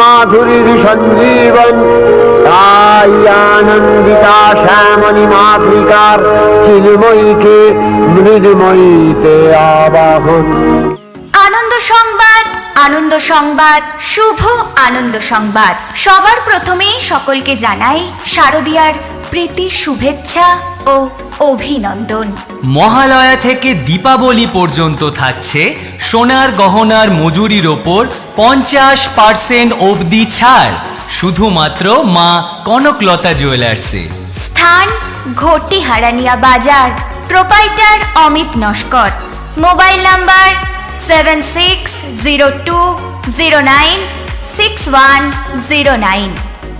মাধুরীর সঞ্জীবন, তাই আনন্দিতা শ্যামণী মাতৃকার চিলময়ীকে মৃদময়ীতে আবাহন। আনন্দ সংবাদ আনন্দ সংবাদ, শুভ আনন্দ সংবাদ। সবার প্রথমেই সকলকে জানাই শারদিয়ার প্রীতি শুভেচ্ছা ও অভিনন্দন। মহালয়া থেকে দীপাবলি পর্যন্ত থাকছে। সোনার গহনার মজুরির ওপর পঞ্চাশ পার্সেন্ট অবধি ছাড়। শুধুমাত্র মা কনকলতা জুয়েলার্সে। স্থান ঘটি হারানিয়া বাজার। Proprietor Amit Naskar. Mobile number seven six zero two zero nine six one zero nine.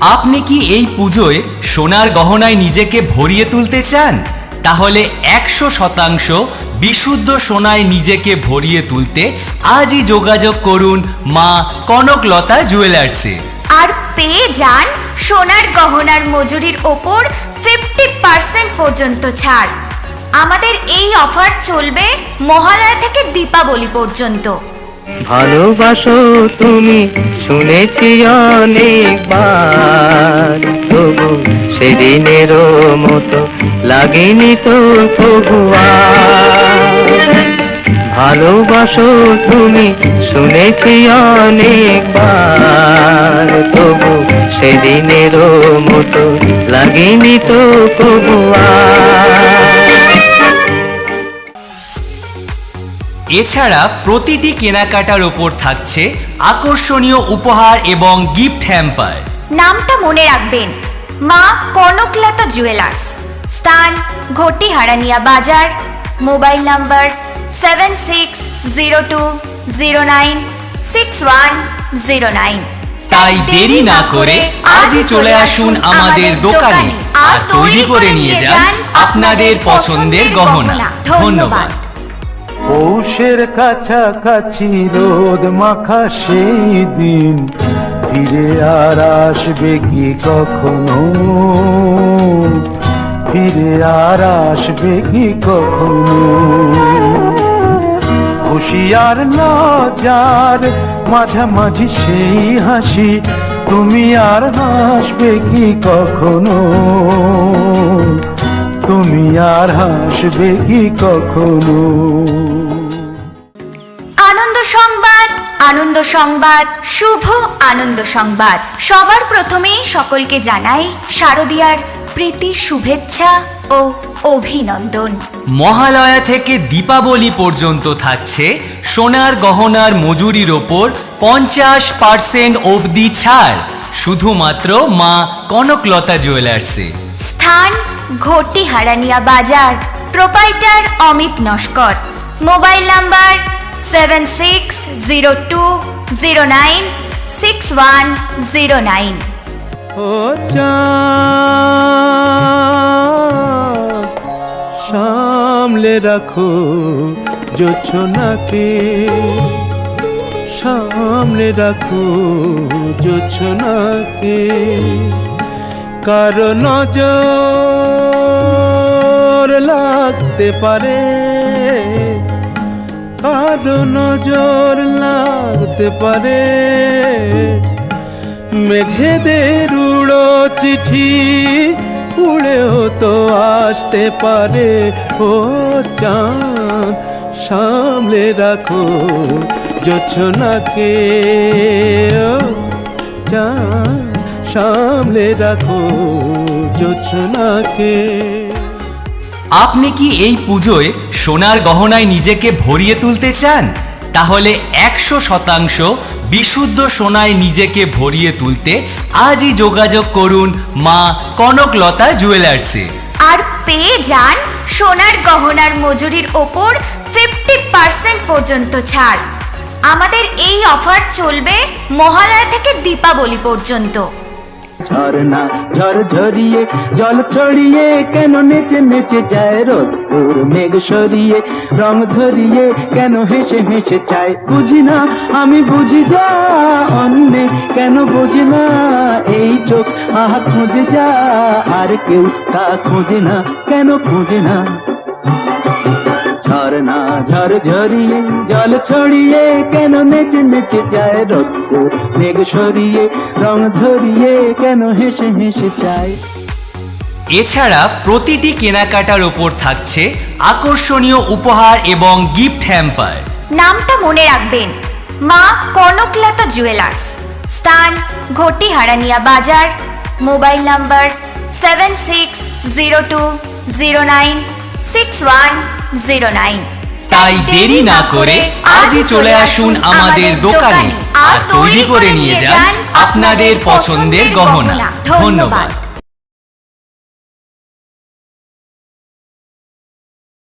আপনি কি এই পুজোয় সোনার গহনায় নিজেকে ভরিয়ে তুলতে চান? তাহলে একশো শতাংশ বিশুদ্ধ সোনায় নিজেকে ভরিয়ে তুলতে আজই যোগাযোগ করুন মা কনকলতা জুয়েলার্সে। আর পেয়ে যান সোনার গহনার মজুরির ওপর ফিফটি পার্সেন্ট পর্যন্ত ছাড়। আমাদের এই অফার চলবে মহালয়া থেকে দীপাবলি পর্যন্ত। ভালোবাসো তুমি, শুনেছি অনেকবার তবু সেদিনেরও মতো লাগেনি তো তবু আর। ভালোবাসো তুমি, শুনেছি অনেকবার তবু সেদিনেরও মতো লাগেনি তো তবু এছাড়া প্রতিটি কেনাকাটার ওপর থাকছে আকর্ষণীয় উপহার এবং গিফট হ্যাম্পার নামটা মনে রাখবেন মা কনকলতা জুয়েলার্স স্থান ঘটি হারানিয়া বাজার mobile number seven six zero two zero nine six one zero nine তাই দেরি না করে আজই চলে আসুন আমাদের দোকানে। আর তৈরি করে নিয়ে যান আপনাদের পছন্দের গহনা। ধন্যবাদ। পৌষের কাছাকাছি রোদ মাখা সেই দিন। ফিরে আর আসবে কি কখনো? ফিরে আর আসবে কি কখনো? হুশিয়ার লজার মাঝামাঝি সেই হাসি, তুমি আর হাসবে কি কখনো? তুমি আর হাসবে কি কখনো? আনন্দ সংবাদ শুভ আনন্দ সংবাদ। সবার প্রথমেই সকলকে জানাই শারদিয়ার প্রীতি শুভেচ্ছা ও অভিনন্দন। মহালয়া থেকে দীপাবলি পর্যন্ত থাকছে। সোনার গহনার মজুরির ওপর পঞ্চাশ পার্সেন্ট অবধি ছাড়। শুধুমাত্র মা কনকলতা জুয়েলার্সে। স্থান ঘটি হারানিয়া বাজার। Proprietor Amit Naskar. Mobile number seven six zero two zero nine six one zero nine ও সামলে রাখো জোছনাকে সামলে রাখো জোছনাকে কারও নজর লাগতে পারে। কারও নজর লাগতে পারে। মেঘেদের উড়ো চিঠি উড়েও তো আসতে পারে। ও চাঁদ, সামলে রাখো ও চাঁদ, সামলে রাখো জোছনাকে। আপনি কি এই পুজোয় সোনার গহনায় নিজেকে ভরিয়ে তুলতে চান? তাহলে একশো শতাংশ বিশুদ্ধ সোনায় নিজেকে ভরিয়ে তুলতে আজই যোগাযোগ করুন মা কনকলতা জুয়েলার্সে। আর পেয়ে যান সোনার গহনার মজুরির ওপর ফিফটি পার্সেন্ট পর্যন্ত ছাড়। আমাদের এই অফার চলবে মহালয়া থেকে দীপাবলি পর্যন্ত। ঝর্ণা, ঝর ঝরিয়ে, জল ছড়িয়ে, কেন নেচে নেচে যায় রোদ্দুর মেঘ সরিয়ে? রং ধরিয়ে কেন হেসে হেসে চায়? বুঝি না, আমি বুঝি যা অন্যে, কেন বুঝি না এই চোখ? আহা, খুঁজে যা, আর কেউ তা খোঁজে না, কেন খোঁজে না? ঝর্ণা ঝর ঝরিয়ে জল ছড়িয়ে কেন নেচে নেচে যায় রোদ্দুর মেঘ সরিয়ে রং ধরিয়ে কেন হেসে হেসে চায় এছাড়া প্রতিটি কেনাকাটার ওপর থাকছে আকর্ষণীয় উপহার এবং গিফট হ্যাম্পার। নামটা মনে রাখবেন মা কনকলতা জুয়েলার্স। স্থান ঘটি হারানিয়া বাজার mobile number seven six zero two zero nine six one zero nine. তাই দেরি না করে আজই চলে আসুন আমাদের দোকানে। আর তৈরি করে নিয়ে যান আপনাদের পছন্দের গহনা। ধন্যবাদ।